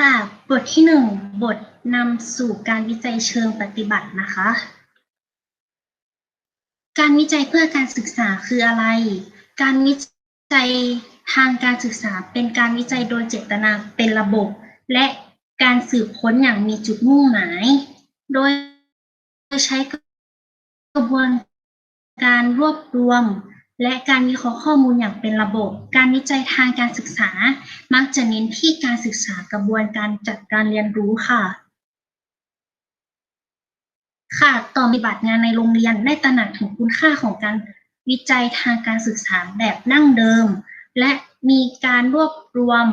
ค่ะ บทที่หนึ่งบทนำสู่การวิจัยเชิงปฏิบัตินะคะ การวิจัยเพื่อการศึกษาคืออะไร การวิจัยทางการศึกษาเป็นการวิจัยโดยเจตนาเป็นระบบ และการสืบค้นอย่างมีจุดมุ่งหมาย โดยใช้กระบวนการรวบรวม และการวิเคราะห์ข้อมูลอย่างเป็นระบบ การวิจัยทางการศึกษา มักจะเน้นที่การศึกษากระบวนการจัดการเรียนรู้ค่ะ ค่ะ ต่อปฏิบัติงานในโรงเรียนได้ตระหนักถึงคุณค่าของการวิจัยทางการศึกษาแบบนั่งเดิม และมีการรวบรวม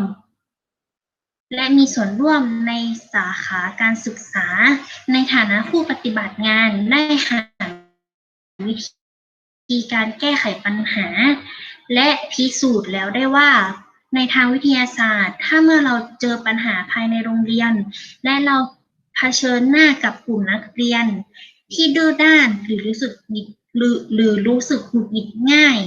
และมีส่วนร่วมในสาขาการศึกษา ในฐานะผู้ปฏิบัติงานได้หาวิธี ธีการแก้ไขปัญหา และพิสูจน์แล้วได้ว่า ในทางวิทยาศาสตร์ ถ้าเมื่อเราเจอปัญหาภายในโรงเรียน และเราเผชิญหน้ากับกลุ่มนักเรียน ที่ดื้อด้านหรือรู้สึกหงิดหรือหรือรู้สึกหงุดหงิดง่าย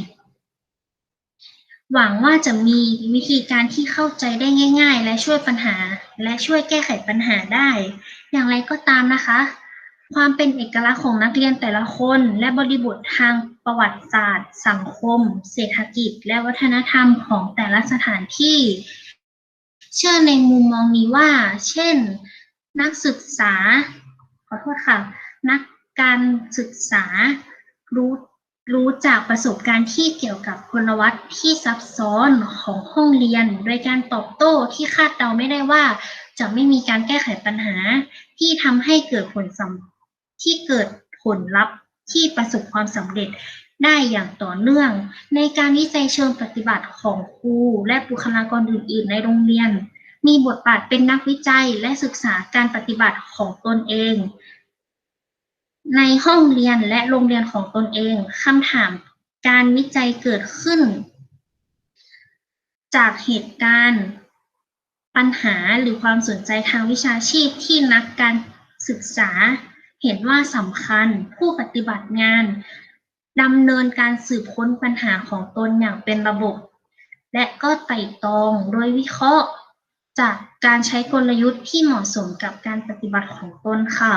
หวังว่าจะมีวิธีการที่เข้าใจได้ง่าย ๆ และช่วยปัญหา และช่วยแก้ไขปัญหาได้ อย่างไรก็ตามนะคะ ความเป็นเอกลักษณ์ของนักเรียนแต่ละคน และบริบททางประวัติศาสตร์ สังคม เศรษฐกิจ และวัฒนธรรมของแต่ละสถานที่ เชื่อในมุมมองนี้ว่า เช่น นักศึกษา ขอโทษค่ะ นักการศึกษารู้รู้จากประสบการณ์ที่เกี่ยวกับพลวัตที่ซับซ้อนของห้องเรียน โดยการตอบโต้ที่คาดเดาไม่ได้ว่า จะไม่มีการแก้ไขปัญหาที่ทำให้เกิดผลสำ ที่เกิดผลลัพธ์ที่ประสบความสำเร็จได้อย่างต่อเนื่อง ในการวิจัยเชิงปฏิบัติของครูและบุคลากรอื่น ๆ ในโรงเรียน มีบทบาทเป็นนักวิจัยและศึกษาการปฏิบัติของตนเอง ในห้องเรียนและโรงเรียนของตนเองคำถามการวิจัยเกิดขึ้น จากเหตุการณ์ ปัญหาหรือความสนใจทางวิชาชีพที่นักการศึกษา เห็นว่าสำคัญผู้ปฏิบัติงานดำเนินการสืบค้นปัญหาของตนอย่างเป็นระบบ และก็ไต่ตองโดยวิเคราะห์ จากการใช้กลยุทธ์ที่เหมาะสมกับการปฏิบัติของตนค่ะ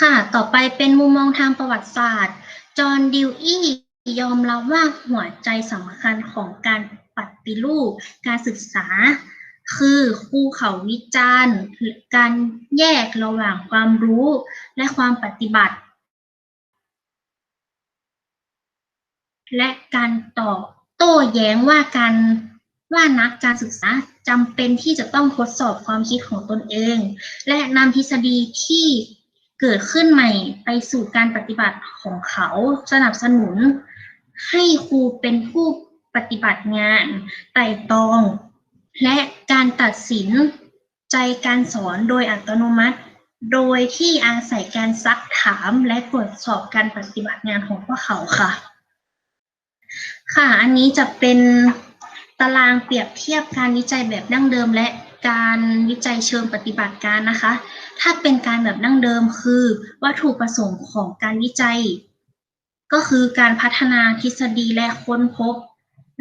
ค่ะ ต่อไปเป็นมุมมองทางประวัติศาสตร์ จอห์นดิวอี้ยอมรับว่าหัวใจสำคัญของการปฏิรูปการศึกษา คือภูเขาวิจารณ์การแยกระหว่างความรู้และความปฏิบัติ และการตอบโต้แย้งว่าการว่านักการศึกษาจำเป็นที่จะต้องทดสอบความคิดของตนเอง และนำทฤษฎีที่เกิดขึ้นใหม่ไปสู่การปฏิบัติของเขาสนับสนุน ให้ครูเป็นผู้ปฏิบัติงานไต่ตรอง และ การตัดสินใจการสอนโดยอัตโนมัติ โดยที่อาศัยการซักถามและตรวจสอบการปฏิบัติงานของพวกเขาค่ะ ค่ะ อันนี้จะเป็นตารางเปรียบเทียบการวิจัยแบบดั้งเดิมและการวิจัยเชิงปฏิบัติการนะคะ ถ้าเป็นการแบบดั้งเดิมคือวัตถุประสงค์ของการวิจัย ก็คือการพัฒนาทฤษฎีและค้นพบ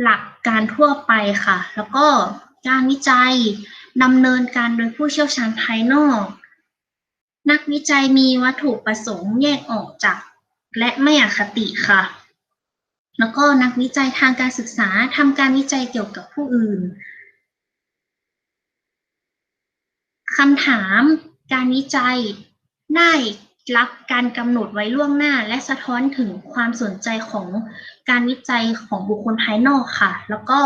หลักการทั่วไปค่ะ แล้วก็ การวิจัยดำเนินการโดยผู้เชี่ยวชาญภายนอก นักวิจัยมีวัตถุประสงค์แยกออกจาก และไม่อคติค่ะ แล้วก็นักวิจัยทางการศึกษาทำการวิจัยเกี่ยวกับผู้อื่นคำถามการวิจัยได้รับการกำหนดไว้ล่วงหน้า และสะท้อนถึงความสนใจของการวิจัยของบุคคลภายนอกค่ะ แล้วก็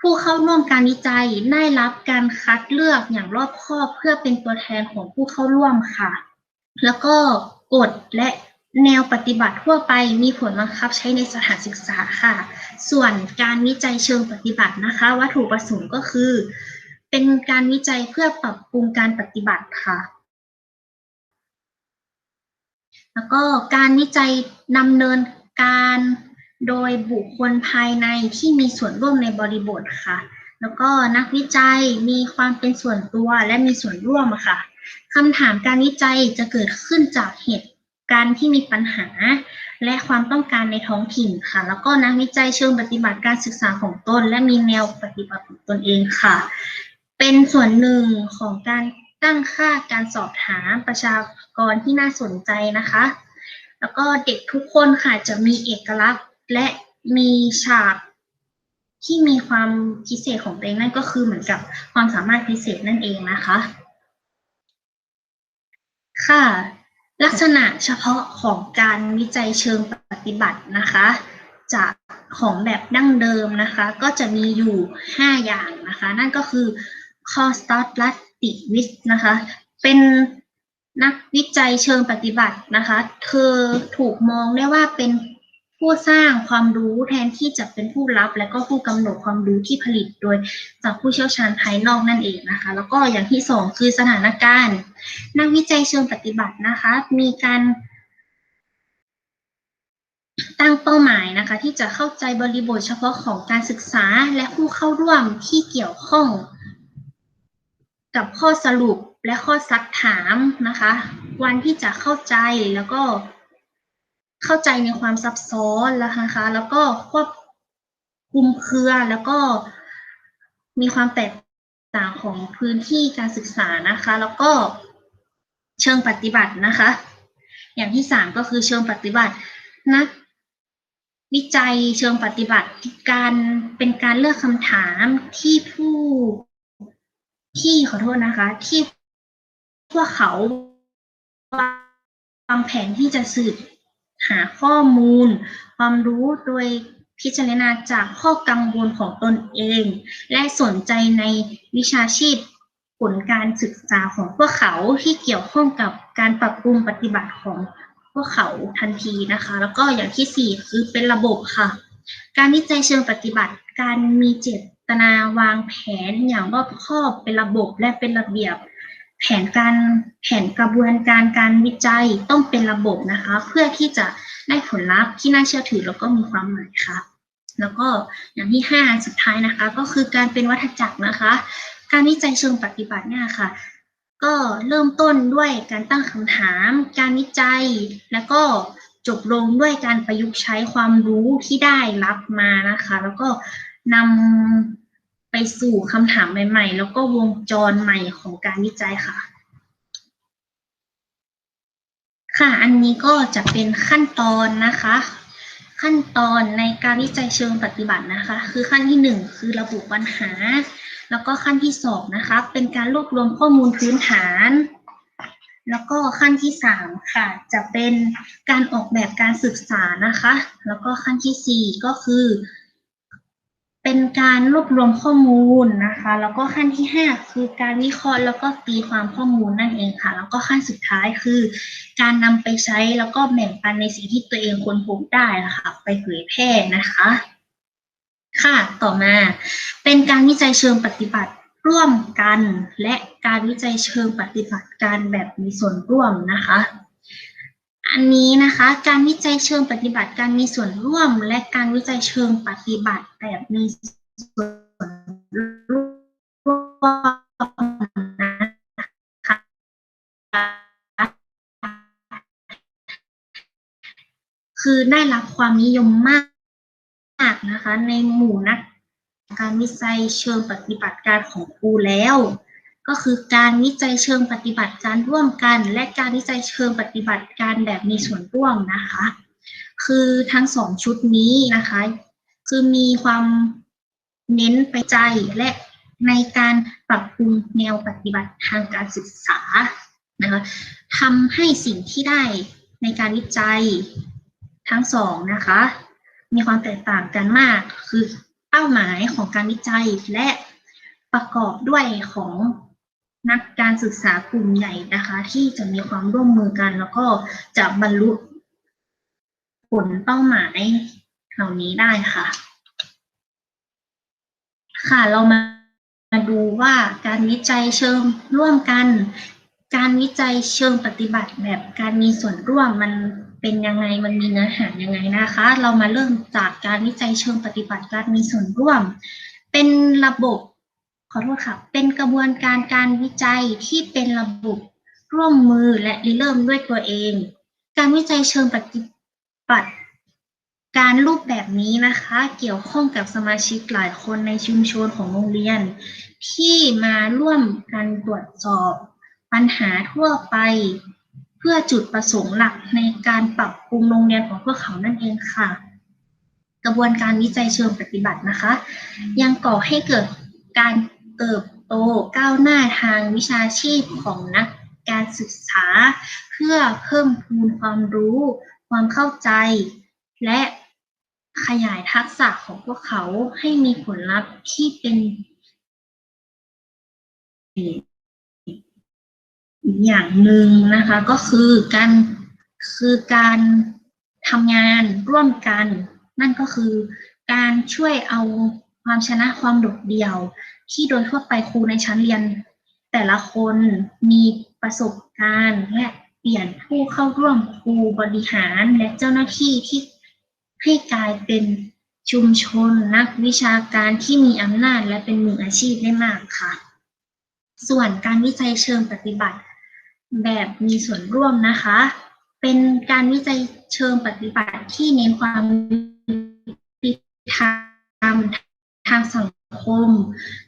ผู้เข้าร่วมการวิจัยได้รับการคัดเลือกอย่างรอบคอบเพื่อเป็นตัวแทนของผู้เข้าร่วมค่ะ แล้วก็กฎและแนวปฏิบัติทั่วไปมีผลบังคับใช้ในสถานศึกษาค่ะ ส่วนการวิจัยเชิงปฏิบัตินะคะ วัตถุประสงค์ก็คือ เป็นการวิจัยเพื่อปรับปรุงการปฏิบัติค่ะ แล้วก็การวิจัยดำเนินการ โดยบุคคลภายในที่มีส่วนร่วมในบริบทค่ะ แล้วก็นักวิจัยมีความเป็นส่วนตัวและมีส่วนร่วมค่ะคำถามการวิจัยจะเกิดขึ้นจากเหตุการณ์ที่มีปัญหา และความต้องการในท้องถิ่นค่ะ แล้วก็นักวิจัยเชิงปฏิบัติการศึกษาของตน และมีแนวปฏิบัติของตนเองค่ะ เป็นส่วนหนึ่งของการตั้งค่าการสอบถามประชากรที่น่าสนใจนะคะ แล้วก็เด็กทุกคนค่ะจะมีเอกลักษณ์ และมีฉากที่มีความพิเศษของตัวเองนั่นก็คือเหมือนกับความสามารถพิเศษนั่นเองนะคะ ค่ะ ลักษณะเฉพาะของการวิจัยเชิงปฏิบัตินะคะ จากของแบบดั้งเดิมนะคะ ก็จะมีอยู่ 5 อย่างนะคะ นั่นก็คือคอสตอลัตติวิสนะคะ เป็นนักวิจัยเชิงปฏิบัตินะคะ เธอถูกมองได้ว่าเป็น ผู้สร้างความรู้แทนที่จะเป็นผู้รับ และก็ผู้กำหนดความรู้ที่ผลิตโดยจากผู้เชี่ยวชาญภายนอกนั่นเองนะคะ แล้วก็อย่างที่สองคือสถานการณ์ นักวิจัยเชิงปฏิบัตินะคะ มีการตั้งเป้าหมายนะคะ ที่จะเข้าใจบริบทเฉพาะของการศึกษาและผู้เข้าร่วมที่เกี่ยวข้อง กับข้อสรุปและข้อซักถามนะคะ วันที่จะเข้าใจแล้วก็ เข้าใจในความซับซ้อนแล้วนะคะ แล้วก็ควบคุมเครือแล้วก็มีความแตกต่างของพื้นที่การศึกษานะคะ แล้วก็เชิงปฏิบัตินะคะ อย่างที่สามก็คือเชิงปฏิบัตินักวิจัยเชิงปฏิบัติการเป็นการเลือกคำถามที่ผู้ที่ขอโทษนะคะ ที่พวกเขาวางแผนที่จะสืบ หาข้อมูล ความรู้โดยพิจารณาจากข้อกังวลของตนเอง และสนใจในวิชาชีพผลการศึกษาของพวกเขาที่เกี่ยวข้องกับการปรับปรุงปฏิบัติของพวกเขาทันทีนะคะ แล้วก็อย่างที่สี่คือเป็นระบบค่ะ การวิจัยเชิงปฏิบัติ การมีเจตนาวางแผนอย่างรอบคอบเป็นระบบและเป็นระเบียบ แผนการแผนกระบวนการการวิจัยต้องเป็นระบบนะคะ เพื่อที่จะได้ผลลัพธ์ที่น่าเชื่อถือแล้วก็มีความหมายค่ะแล้วก็อย่างที่ห้าสุดท้ายนะคะ ก็คือการเป็นวัฏจักรนะคะ การวิจัยเชิงปฏิบัติเนี่ยค่ะ ก็เริ่มต้นด้วยการตั้งคำถาม การวิจัย แล้วก็จบลงด้วยการประยุกต์ใช้ความรู้ที่ได้รับมานะคะ แล้วก็นำ ไปสู่คำถามใหม่ ๆ แล้วก็วงจรใหม่ของการวิจัยค่ะ ค่ะ อันนี้ก็จะเป็นขั้นตอนนะคะ ขั้นตอนในการวิจัยเชิงปฏิบัตินะคะ คือขั้นที่หนึ่งคือระบุปัญหา แล้วก็ขั้นที่สองนะคะ เป็นการรวบรวมข้อมูลพื้นฐานแล้วก็ขั้นที่สามค่ะจะเป็นการออกแบบการศึกษานะคะ แล้วก็ขั้นที่สี่ก็คือ เป็นการรวบรวมข้อมูลนะคะ แล้วก็ขั้นที่ห้าคือการวิเคราะห์แล้วก็ตีความข้อมูลนั่นเองค่ะ แล้วก็ขั้นสุดท้ายคือ การนำไปใช้แล้วก็แบ่งปันในสิ่งที่ตัวเองค้นพบได้นะคะ ไปเผยแพร่นะคะ ค่ะต่อมา เป็นการวิจัยเชิงปฏิบัติร่วมกัน และการวิจัยเชิงปฏิบัติการแบบมีส่วนร่วมนะคะ อันนี้นะคะการวิจัยเชิงปฏิบัติการมีส่วนร่วม และการวิจัยเชิงปฏิบัติแบบมีส่วนร่วมนะคะคือได้รับความนิยมมากนะคะ ในหมู่นัก การวิจัยเชิงปฏิบัติการของครูแล้ว ก็คือการวิจัยเชิงปฏิบัติการร่วมกัน และการวิจัยเชิงปฏิบัติการแบบมีส่วนร่วมนะคะ คือทั้งสองชุดนี้นะคะ คือมีความเน้นไปใจและในการปรับปรุงแนวปฏิบัติทางการศึกษานะคะทำให้สิ่งที่ได้ในการวิจัยทั้งสองนะคะ มีความแตกต่างกันมาก คือเป้าหมายของการวิจัยและประกอบด้วยของ นักการศึกษากลุ่มใหญ่นะคะ ที่จะมีความร่วมมือกัน แล้วก็จะบรรลุผลเป้าหมายเหล่านี้ได้ค่ะ ค่ะเรามามาดูว่าการวิจัยเชิงร่วมกัน การวิจัยเชิงปฏิบัติแบบการมีส่วนร่วมมันเป็นยังไงมันมีเนื้อหายังไงนะคะ เรามาเริ่มจากการวิจัยเชิงปฏิบัติการมีส่วนร่วม เป็นระบบ อโทษค่ะ เป็นกระบวนการการวิจัยที่เป็นระบบร่วมมือและริเริ่มด้วยตัวเอง การวิจัยเชิงปฏิบัติการรูปแบบนี้นะคะ เกี่ยวข้องกับสมาชิกหลายคนในชุมชนของโรงเรียน ที่มาร่วมกันตรวจสอบปัญหาทั่วไป เพื่อจุดประสงค์หลักในการปรับปรุงโรงเรียนของพวกเขานั่นเองค่ะ กระบวนการวิจัยเชิงปฏิบัตินะคะ ยังก่อให้เกิดการ เติบโตก้าวหน้าทางวิชาชีพของนักการศึกษา เพื่อเพิ่มพูนความรู้ ความเข้าใจ และขยายทักษะของพวกเขาให้มีผลลัพธ์ที่เป็นอีกอย่างหนึ่งนะคะก็คือการคือการทำงานร่วมกัน นั่นก็คือการช่วยเอาความชนะความโดดเดี่ยว ที่โดยทั่วไปครูในชั้นเรียน แต่ละคนมีประสบการณ์และเปลี่ยนผู้เข้าร่วมครูบริหารและเจ้าหน้าที่ที่ให้กลายเป็นชุมชนนักวิชาการที่มีอำนาจและเป็นมืออาชีพได้มากค่ะ ส่วนการวิจัยเชิงปฏิบัติ แบบมีส่วนร่วมนะคะ เป็นการวิจัยเชิงปฏิบัติที่เน้นความยุติธรรมทางสัง คม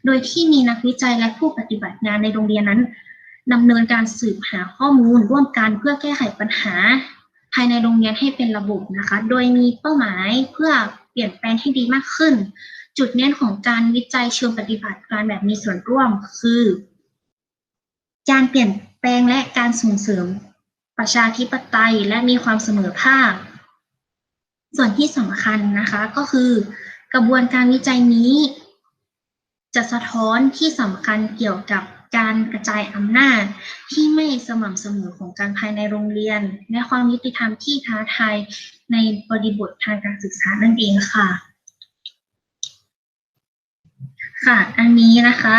โดยที่มีนักวิจัยและผู้ปฏิบัติงานในโรงเรียนนั้นดำเนินการสืบหาข้อมูลร่วมกันเพื่อแก้ไขปัญหา ภายในโรงเรียนให้เป็นระบบนะคะ โดยมีเป้าหมายเพื่อเปลี่ยนแปลงให้ดีมากขึ้น จุดเน้นของการวิจัยเชิงปฏิบัติการแบบมีส่วนร่วมคือ การเปลี่ยนแปลงและการส่งเสริมประชาธิปไตยและมีความเสมอภาค ส่วนที่สำคัญนะคะก็คือกระบวนการวิจัยนี้ จะสะท้อนที่สำคัญเกี่ยวกับการกระจายอำนาจที่ไม่สม่ำเสมอของการภายในโรงเรียน และความยุติธรรมที่ท้าทายในบริบททางการศึกษานั่นเองค่ะ ค่ะอันนี้นะคะ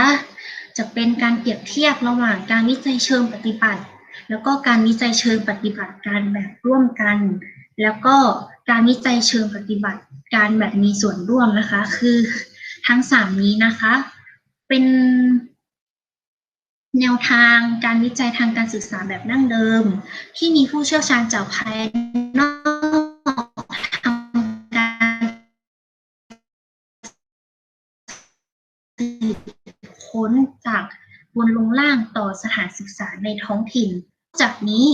จะเป็นการเปรียบเทียบระหว่างการวิจัยเชิงปฏิบัติ แล้วก็การวิจัยเชิงปฏิบัติการแบบร่วมกัน แล้วก็การวิจัยเชิงปฏิบัติการแบบมีส่วนร่วมนะคะ คือ ทั้งสามนี้นะคะ เป็นแนวทางการวิจัยทางการศึกษาแบบดั้งเดิม ที่มีผู้เชี่ยวชาญจากภายนอกทำการค้นจากบนลงล่างต่อสถานศึกษาในท้องถิ่น จากนี้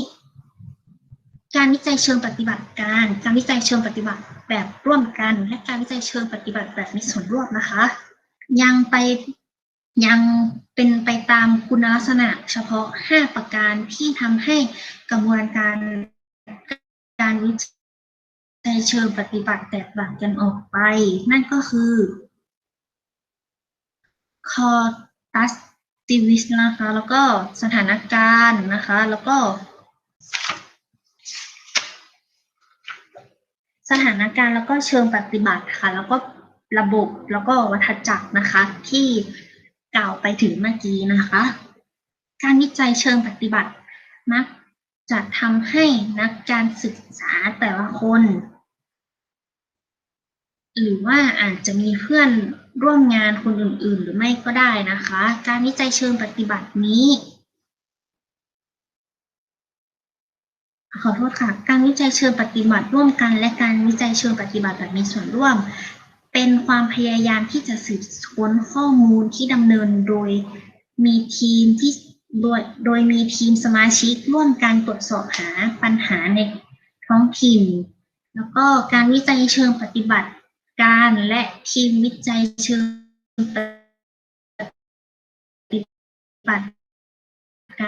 การวิจัยเชิงปฏิบัติการ การวิจัยเชิงปฏิบัติ แบบร่วมกันและการวิจัยเชิงปฏิบัติแบบมีส่วนร่วมนะคะ ยังไปยังเป็นไปตามคุณลักษณะเฉพาะ 5 ประการที่ทำให้กระบวนการการวิจัยเชิงปฏิบัติแตกต่างกันออกไป นั่นก็คือคอตัสติวิสนะคะ แล้วก็สถานการณ์นะคะ แล้วก็ สถานการณ์แล้วก็เชิงปฏิบัติค่ะ แล้วก็ระบบแล้วก็วัฏจักรนะคะ ที่กล่าวไปถึงเมื่อกี้นะคะ การวิจัยเชิงปฏิบัติมักจะทำให้นักการศึกษาแต่ละคน หรือว่าอาจจะมีเพื่อนร่วมงานคนอื่น ๆ หรือไม่ก็ได้นะคะ การวิจัยเชิงปฏิบัตินี้ ขอโทษค่ะ การวิจัยเชิงปฏิบัติร่วมกัน และการวิจัยเชิงปฏิบัติแบบมีส่วนร่วม เป็นความพยายามที่จะสืบค้นข้อมูลที่ดำเนินโดยมีทีมที่โดยโดยมีทีมสมาชิกร่วมกันตรวจสอบหาปัญหาในท้องถิ่น แล้วก็การวิจัยเชิงปฏิบัติการและทีมวิจัยเชิงปฏิบัติก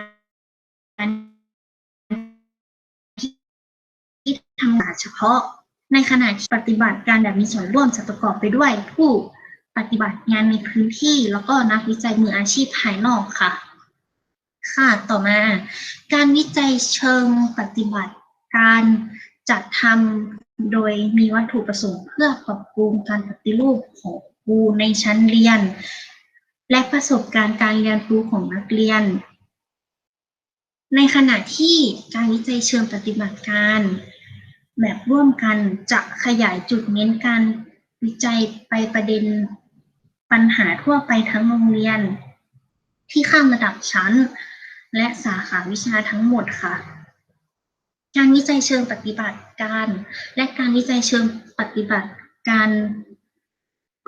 าร ที่ทำงานเฉพาะ ในขณะที่ปฏิบัติการแบบมีส่วนร่วมจะประกอบไปด้วย ผู้ปฏิบัติงานในพื้นที่ แล้วก็นักวิจัยมืออาชีพภายนอกค่ะ ค่ะต่อมา การวิจัยเชิงปฏิบัติการจัดทำโดยมีวัตถุประสงค์เพื่อปรับปรุงการปฏิรูปของครูในชั้นเรียน และประสบการณ์การเรียนรู้ของนักเรียน ในขณะที่การวิจัยเชิงปฏิบัติการ แบบร่วมกันจะขยายจุดเน้นการวิจัยไปประเด็นปัญหาทั่วไปทั้งโรงเรียน ที่ข้ามระดับชั้น และสาขาวิชาทั้งหมดค่ะ การวิจัยเชิงปฏิบัติการ และการวิจัยเชิงปฏิบัติการ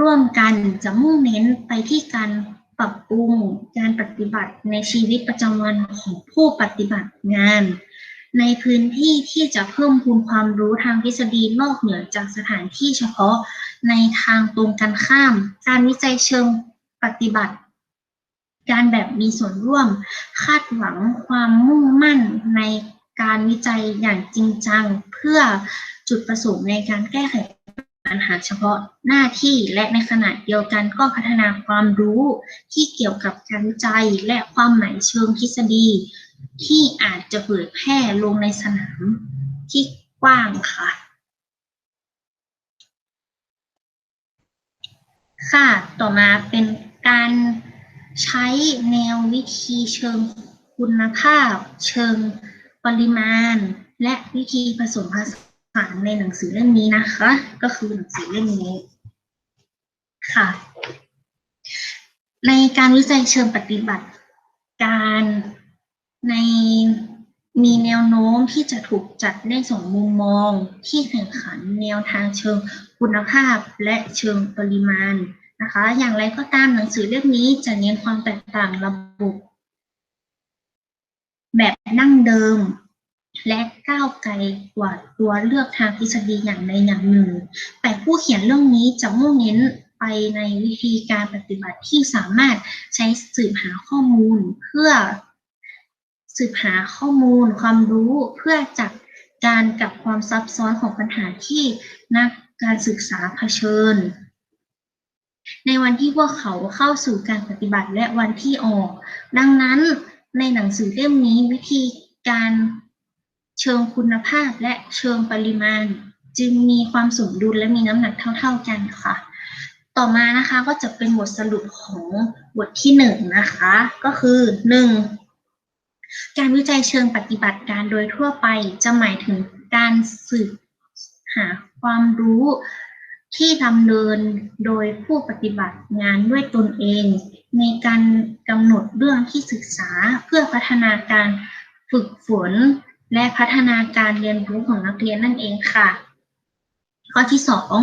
ร่วมกันจะมุ่งเน้นไปที่การปรับปรุงการปฏิบัติในชีวิตประจำวันของผู้ปฏิบัติงาน ในพื้นที่ที่จะเพิ่มพูนความรู้ทางทฤษฎีนอกเหนือจากสถานที่เฉพาะในทางตรงกันข้าม การวิจัยเชิงปฏิบัติ การแบบมีส่วนร่วม คาดหวังความมุ่งมั่นในการวิจัยอย่างจริงจัง เพื่อจุดประสงค์ในการแก้ไขปัญหาเฉพาะหน้าที่และในขณะเดียวกันก็พัฒนาความรู้ที่เกี่ยวกับการวิจัยและความหมายเชิงทฤษฎี ที่อาจจะเผยแพร่ลงในสนามที่กว้างค่ะ ค่ะ ต่อมาเป็นการใช้แนววิธีเชิงคุณภาพ เชิงปริมาณ และวิธีผสมผสานในหนังสือเล่มนี้นะคะ ก็คือหนังสือเล่มนี้ค่ะ ในการวิจัยเชิงปฏิบัติการ ในมีแนวโน้มที่จะถูกจัดได้สองมุมมองที่แข่งขันแนวทางเชิงคุณภาพและเชิงปริมาณนะคะ อย่างไรก็ตามหนังสือเล่มนี้จะเน้นความแตกต่างระบบแบบนั่งเดิม และก้าวไกลกว่าตัวเลือกทางทฤษฎีอย่างใดอย่างหนึ่ง แต่ผู้เขียนเรื่องนี้จะมุ่งเน้นไปในวิธีการปฏิบัติที่สามารถใช้สืบหาข้อมูลเพื่อ สืบหาข้อมูลความรู้เพื่อจัดการกับความซับซ้อนของปัญหาที่นักการศึกษาเผชิญ ในวันที่พวกเขาเข้าสู่การปฏิบัติและวันที่ออก ดังนั้นในหนังสือเล่มนี้วิธีการเชิงคุณภาพและเชิงปริมาณ จึงมีความสมดุลและมีน้ำหนักเท่า ๆกันค่ะ ต่อมานะคะก็จะเป็นบทสรุปของบทที่หนึ่งนะคะ ก็คือหนึ่ง การวิจัยเชิงปฏิบัติการโดยทั่วไปจะหมายถึงการสืบหาความรู้ที่ดำเนินโดยผู้ปฏิบัติงานด้วยตนเอง ในการกำหนดเรื่องที่ศึกษาเพื่อพัฒนาการฝึกฝน และพัฒนาการเรียนรู้ของนักเรียนนั่นเองค่ะ ข้อที่สอง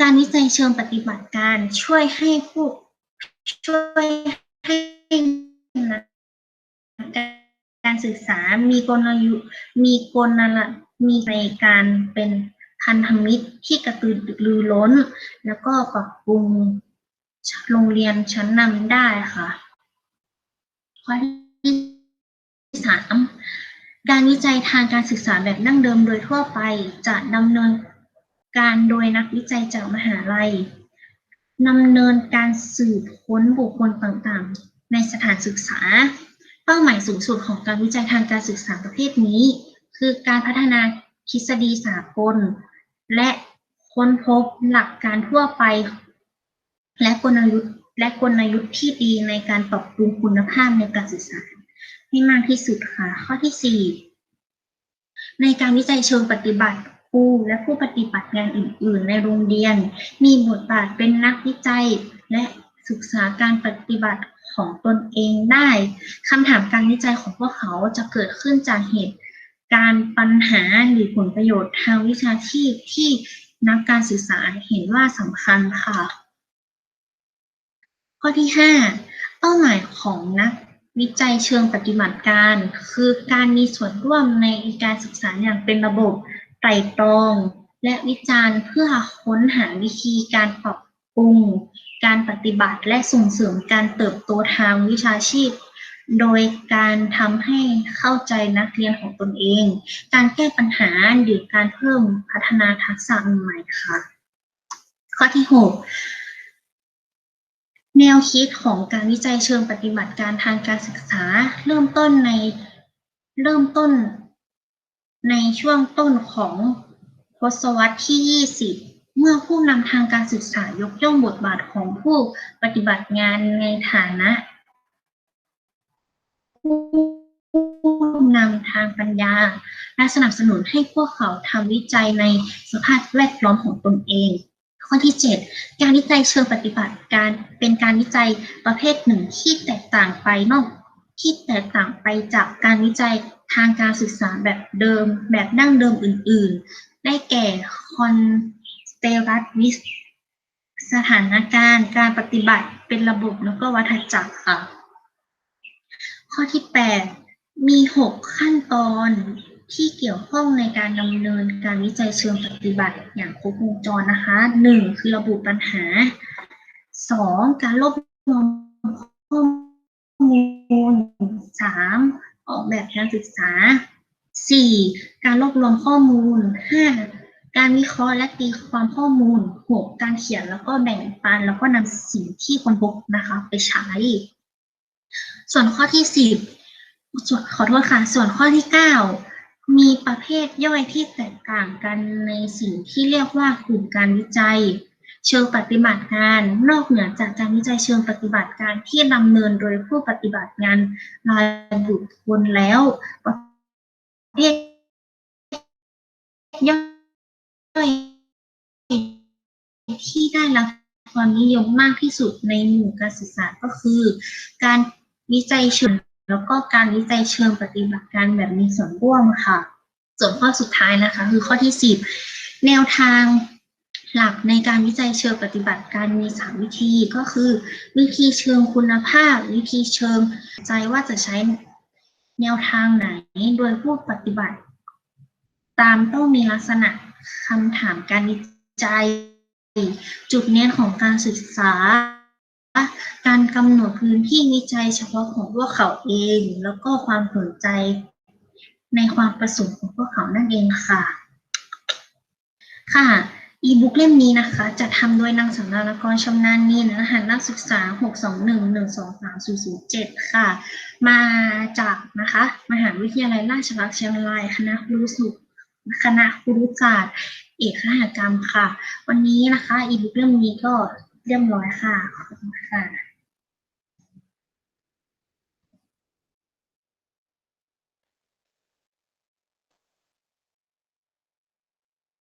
การวิจัยเชิงปฏิบัติการช่วยให้ผู้ช่วยให้นัก การศึกษา มีกลยุทธ์มีกลนละมีในการเป็นพันธมิตรที่กระตือรือร้น แล้วก็ปรับปรุงโรงเรียนชั้นนำได้ค่ะ ข้อที่สามการวิจัยทางการศึกษาแบบนั่งเดิมโดยทั่วไปจะดำเนินการโดยนักวิจัยจากมหาลัยดำเนินการสืบค้นบุคคลต่างๆ ในสถานศึกษา ป้าหมายสูงสุดของการวิจัยทางการศึกษาประเภทนี้ คือการพัฒนาทฤษฎีสากล และค้นพบหลักการทั่วไป และกลยุทธ์และกลยุทธ์ที่ดีในการปรับปรุงคุณภาพในการศึกษาให้มากที่สุดค่ะ ข้อที่สี่ในการวิจัยเชิงปฏิบัติครูและผู้ปฏิบัติงานอื่น ๆ ในโรงเรียน มีบทบาทเป็นนักวิจัยและศึกษาการปฏิบัติ ของตนเองได้คำถามการวิจัยของพวกเขาจะเกิดขึ้นจากเหตุการปัญหาหรือผลประโยชน์ทางวิชาชีพที่นักการศึกษาเห็นว่าสำคัญค่ะ ข้อที่ 5 เป้าหมายของนักวิจัยเชิงปฏิบัติการ คือการมีส่วนร่วมในการศึกษาอย่างเป็นระบบไตร่ตรอง และวิจารณ์เพื่อค้นหาวิธีการปรับปรุง การปฏิบัติและส่งเสริมการเติบโตทางวิชาชีพ โดยการทำให้เข้าใจนักเรียนของตนเอง การแก้ปัญหาหรือการเพิ่มพัฒนาทักษะใหม่ค่ะ ข้อที่ 6 แนวคิดของการวิจัยเชิงปฏิบัติการทางการศึกษา เริ่มต้นในเริ่มต้นในช่วงต้นของทศวรรษที่ 20 เมื่อผู้นำทางการศึกษายกย่องบทบาทของผู้ปฏิบัติงานในฐานะ ผู้นำทางปัญญา และสนับสนุนให้พวกเขาทำวิจัยในสภาพแวดล้อมของตนเอง ข้อที่ 7 การวิจัยเชิงปฏิบัติการเป็นการวิจัยประเภทหนึ่งที่แตกต่างไปนอกที่แตกต่างไปจากการวิจัยทางการศึกษาแบบเดิม แบบดั้งเดิมอื่น ๆ ได้แก่ Constellation สถานการณ์การปฏิบัติเป็นระบบแล้วก็วัฏจักรค่ะ ข้อที่ 8 มี 6 ขั้นตอนที่เกี่ยวข้องในการดำเนินการวิจัยเชิงปฏิบัติอย่างครบวงจรนะคะ 1. คือระบุปัญหา 2. การรวบรวมข้อมูล 3. ออกแบบการศึกษา 4. การรวบรวมข้อมูล 5. การวิเคราะห์และตีความข้อมูล 6. การเขียนแล้วก็แบ่งปัน แล้วก็นำสิ่งที่คนพบนะคะไปใช้ ส่วนข้อที่สิบส่วนขอโทษค่ะ ส่วนข้อที่เก้ามีประเภทย่อยที่แตกต่างกันในสิ่งที่เรียกว่ากลุ่มการวิจัย เชิงปฏิบัติงาน นอกเหนือจากการวิจัยเชิงปฏิบัติการที่ดำเนินโดยผู้ปฏิบัติงานรายบุคคลแล้วประเภทย่อย ที่ได้รับความนิยมมากที่สุดในหมู่การศึกษาก็คือ การวิจัยเชิงแล้วก็การวิจัยเชิงปฏิบัติการแบบมีส่วนร่วมค่ะ ส่วนข้อสุดท้ายนะคะ คือข้อที่สิบแนวทางหลักในการวิจัยเชิงปฏิบัติการมีสามวิธีก็คือ วิธีเชิงคุณภาพ วิธีเชิงใจว่าจะใช้แนวทางไหนโดยผู้ปฏิบัติ ตามต้องมีลักษณะ คำถามการวิจัย จุดเน้นของการศึกษา การกำหนดพื้นที่วิจัยเฉพาะของพวกเขาเอง แล้วก็ความสนใจในความประสงค์ของพวกเขานั่นเองค่ะ ค่ะอีบุ๊กเล่มนี้นะคะจะทำโดยนางสำนากรชำนาญนินรหัสนักศึกษา 621123007 ค่ะ มาจากนะคะ มหาวิทยาลัยราชภัฏเชียงราย คณะครุศาสตร์ คณะครุศาสตร์เอกคหกรรมค่ะ วันนี้นะคะ อีบุ๊กเรื่องนี้ก็เรียบร้อยค่ะ ขอบคุณค่ะ